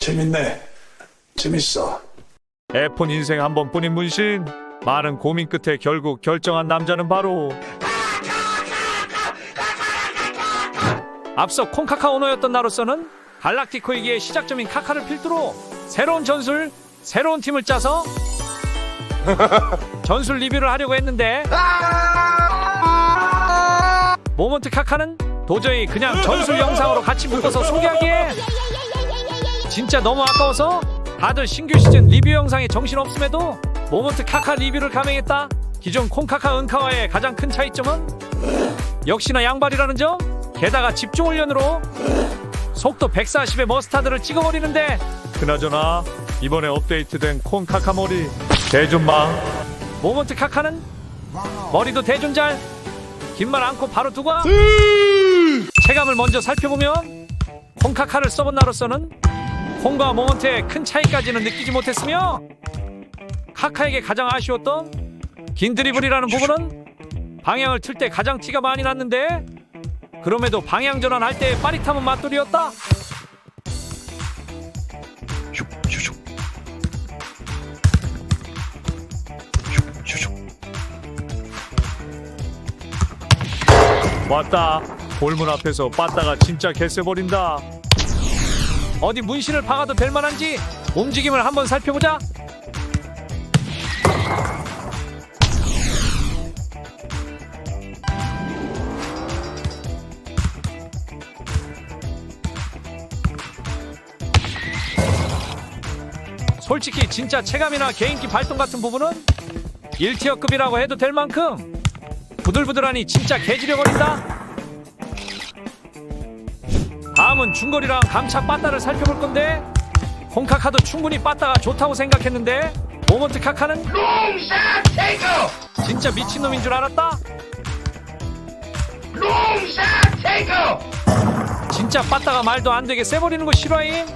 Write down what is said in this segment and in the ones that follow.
재밌네. 재밌어. F폰 인생 한 번뿐인 문신 많은 고민 끝에 결국 결정한 남자는 바로 앞서 콩카카 오너였던 나로서는 갈락티코이기의 시작점인 카카를 필두로 새로운 전술, 새로운 팀을 짜서 전술 리뷰를 하려고 했는데 모먼트 카카는 도저히 그냥 전술 영상으로 같이 묶어서 소개하기에 진짜 너무 아까워서 다들 신규 시즌 리뷰 영상에 정신없음에도 모먼트 카카 리뷰를 감행했다. 기존 콩카카 은카와의 가장 큰 차이점은 역시나 양발이라는 점. 게다가 집중 훈련으로 속도 140의 머스타드를 찍어버리는데 그나저나 이번에 업데이트된 콩카카 머리 대존망 모먼트 카카는 머리도 대존 잘. 긴말 않고 바로 두고 와. 체감을 먼저 살펴보면 콩카카를 써본 나로서는 콩과 모먼트의 큰 차이까지는 느끼지 못했으며 카카에게 가장 아쉬웠던 긴 드리블이라는 부분은 방향을 틀 때 가장 티가 많이 났는데 그럼에도 방향 전환할 때의 빠릿함은 맛돌이었다. 왔다. 골문 앞에서 빠따가 진짜 개쎄버린다. 어디 문신을 박아도 될 만한지 움직임을 한번 살펴보자. 솔직히 진짜 체감이나 개인기 발동 같은 부분은 1티어급이라고 해도 될 만큼 부들부들하니 진짜 개지려 거린다. 다음은 중거리랑 감착 빠따를 살펴볼 건데 콩카카도 충분히 빠따가 좋다고 생각했는데 모먼트 카카는 진짜 미친놈인 줄 알았다? 진짜 빠따가 말도 안 되게 세버리는 거 싫어임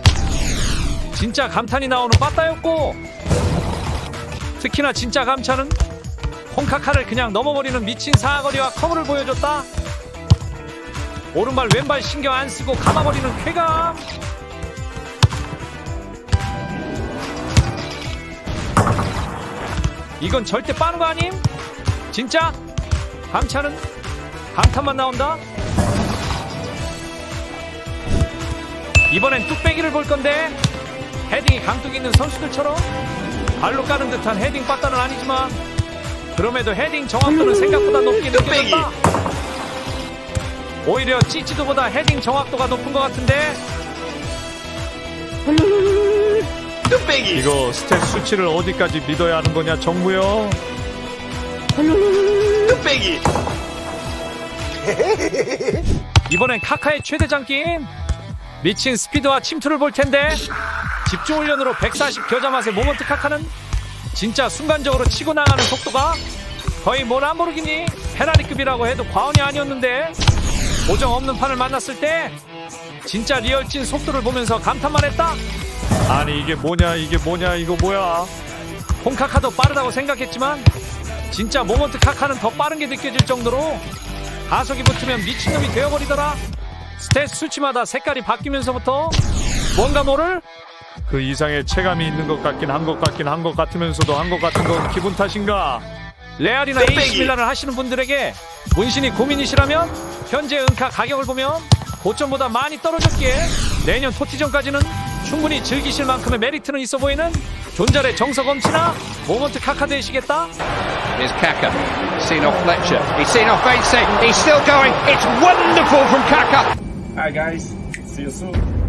진짜 감탄이 나오는 빠따였고 특히나 진짜 감차는 콩카카를 그냥 넘어버리는 미친 사거리와 커브를 보여줬다 오른발 왼발 신경 안 쓰고 감아버리는 쾌감 이건 절대 빠는 거 아님? 진짜? 감차는 감탄만 나온다? 이번엔 뚝배기를 볼 건데 헤딩이 강뚝 있는 선수들처럼 발로 까는 듯한 헤딩 빠따는 아니지만 그럼에도 헤딩 정확도는 생각보다 높게 느껴졌다 오히려 찌찌도보다 헤딩 정확도가 높은 것 같은데. 뚝배기. 이거 스탯 수치를 어디까지 믿어야 하는 거냐 정무요? 뚝배기. 이번엔 카카의 최대 장기인 미친 스피드와 침투를 볼 텐데. 집중 훈련으로 140 겨자 맛의 모먼트 카카는 진짜 순간적으로 치고 나가는 속도가 거의 뭘안 모르기니 페라리급이라고 해도 과언이 아니었는데 고정 없는 판을 만났을 때 진짜 리얼찐 속도를 보면서 감탄만 했다? 아니 이게 뭐냐 이게 뭐냐 이거 뭐야? 홈카카도 빠르다고 생각했지만 진짜 모먼트 카카는 더 빠른 게 느껴질 정도로 가속이 붙으면 미친놈이 되어버리더라? 스탯 수치마다 색깔이 바뀌면서부터 뭔가 모를? 그 이상의 체감이 있는 것 같긴 한 것 같긴 한 것 같으면서도 한 것 같은 건 기분 탓인가 레알이나. AC 밀란을 하시는 분들에게 문신이 고민이시라면 현재 은카 가격을 보면 고점보다 많이 떨어졌기에 내년 토티전까지는 충분히 즐기실 만큼의 메리트는 있어 보이는 존잘의 정석 엄치나 모먼트 카카 되시겠다 Here's Kaka. Seen off Fletcher. He's seen off Bates. He's still going. It's wonderful from Kaka. Hi guys, see you soon.